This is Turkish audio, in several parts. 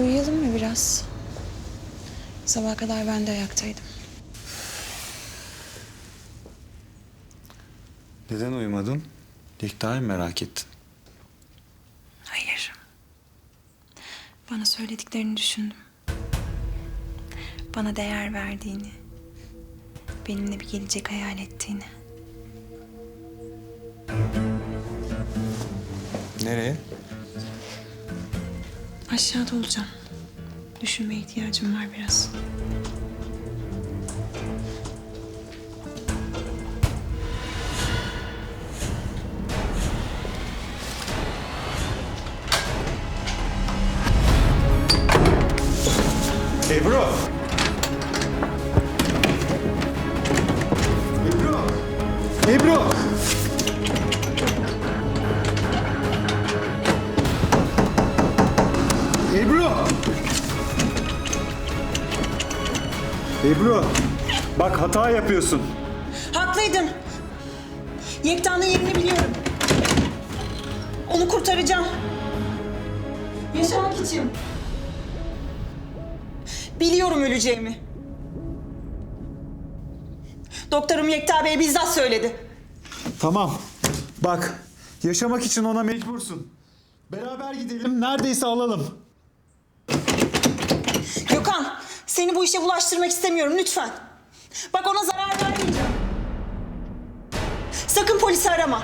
Uyuyalım mı biraz? Sabaha kadar ben de ayaktaydım. Neden uyumadın? Yekta'yı merak ettin. Hayır. Bana söylediklerini düşündüm. Bana değer verdiğini, benimle bir gelecek hayal ettiğini. Nereye? Aşağıda olacağım. Düşünmeye ihtiyacım var biraz. Ebru! Ebru! Ebru! Ebru! Bak hata yapıyorsun. Haklıydın. Yekta'nın yerini biliyorum. Onu kurtaracağım. Yaşamak için. Biliyorum öleceğimi. Doktorum Yekta Bey bizzat söyledi. Tamam. Bak, yaşamak için ona mecbursun. Beraber gidelim, neredeyse alalım. Gökhan, seni bu işe bulaştırmak istemiyorum lütfen. Bak ona zarar vermeyeceğim. Sakın polisi arama.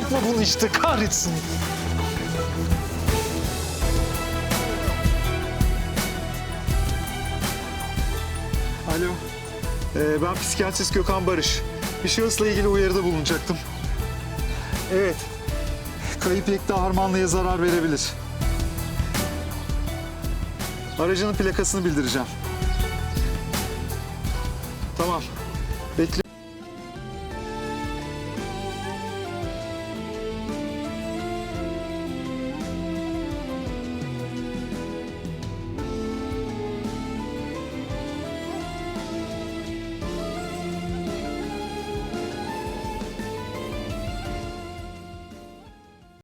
Yapma bunu işte kahretsin. Alo. Ee, ben psikiyatrist Gökhan Barış. Bir şahısla ilgili uyarıda bulunacaktım. Evet. Kayıp Yekta Harmanlı'ya zarar verebilir. Aracının plakasını bildireceğim. Tamam. Bekle.